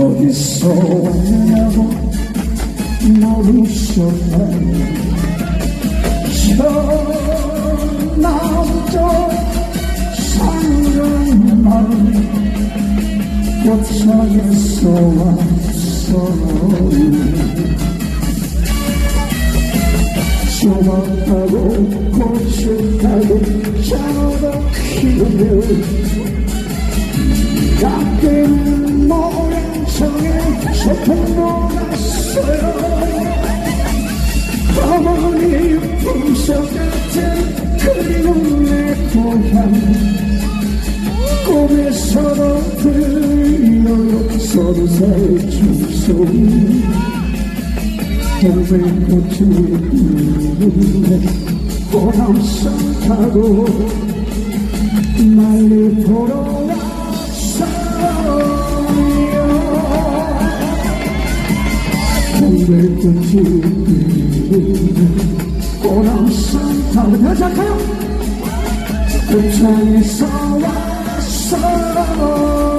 어디서 왔냐고 물으셨다니 전남쪽 사는 마음 꽃상에서 왔어요 좁았다고 꽃을 타고 장어가 피우며 깎이 났어요 어머니 품속 같은 그리운 내 고향 꿈에서도 들려요 서로 사이 춤소리 동백꽃이 피는데 호남선 타고 동백꽃이 피는데 호남선 타고 여자가요 극장에서 왔어요